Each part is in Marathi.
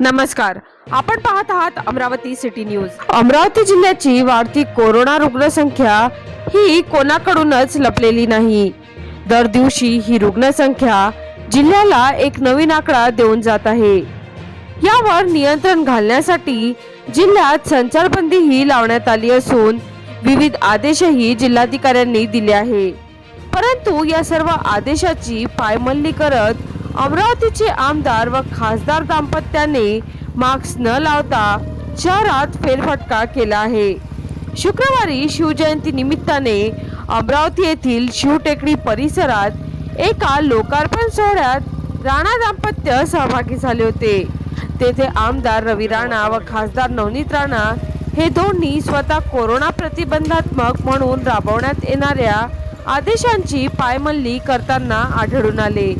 नमस्कार. आपण पाहत आहात अमरावती सिटी न्यूज. अमरावती जिल्ह्याची वाढती कोरोना रुग्णसंख्या ही कोणाकडूनच लपलेली नाही. दर दिवशी ही रुग्णसंख्या जिल्ह्याला एक नवीन आकडा देऊन जात आहे. यावर नियंत्रण घालण्यासाठी जिल्ह्यात संचारबंदीही लावण्यात आली असून विविध आदेशही जिल्हाधिकाऱ्यांनी दिले आहे. परंतु या सर्व आदेशाची पायमल्ली करत अमरावतीचे आमदार व खासदार दाम्पत्याने मास्क न लावता शहरात फेरफटका केला आहे. शुक्रवारी शिवजयंती निमित्ताने अमरावती येथील शिवटेकडी परिसरात एका लोकार्पण सोहळ्यात राणा दाम्पत्य सहभागी झाले होते. तेथे आमदार रवी राणा व खासदार नवनीत राणा हे दोन्ही स्वतः कोरोना प्रतिबंधात्मक म्हणून राबवण्यात येणाऱ्या आदेशांची पायमल्ली करताना आढळून आले.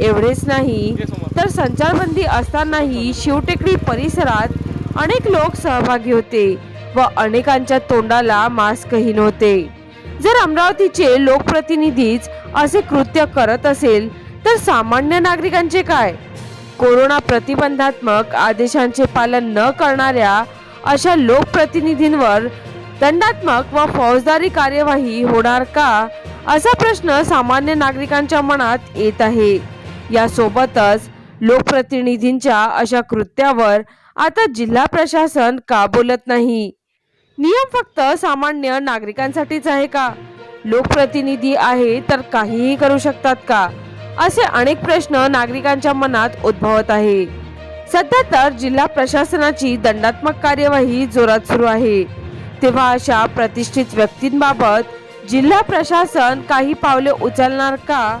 एवढेच नाही. तर संचारबंदी असतानाही शिवटेकडी परिसरात अनेक लोक सहभागी होते व अनेकांच्या तोंडाला मास्कही नव्हते. जर अमरावतीचे लोकप्रतिनिधीच असे कृत्य करत असेल तर सामान्य नागरिकांचे काय? कोरोना प्रतिबंधात्मक आदेशांचे पालन न करणाऱ्या अशा लोकप्रतिनिधींवर दंडात्मक व फौजदारी कार्यवाही होणार का? असा प्रश्न सामान्य नागरिकांच्या मनात येत आहे. यासोबतच लोकप्रतिनिधींच्या अशा कृत्यावर आता जिल्हा प्रशासन का बोलत नाही? नियम फक्त सामान्य नागरिकांसाठीच आहे का? लोकप्रतिनिधी आहे तर काहीही करू शकतात का? असे अनेक प्रश्न नागरिकांच्या मनात उद्भवत आहे. सध्या तर जिल्हा प्रशासनाची दंडात्मक कार्यवाही जोरात सुरू आहे. तेव्हा अशा प्रतिष्ठित व्यक्तींबाबत जिल्हा प्रशासन काही पावले उचलणार का?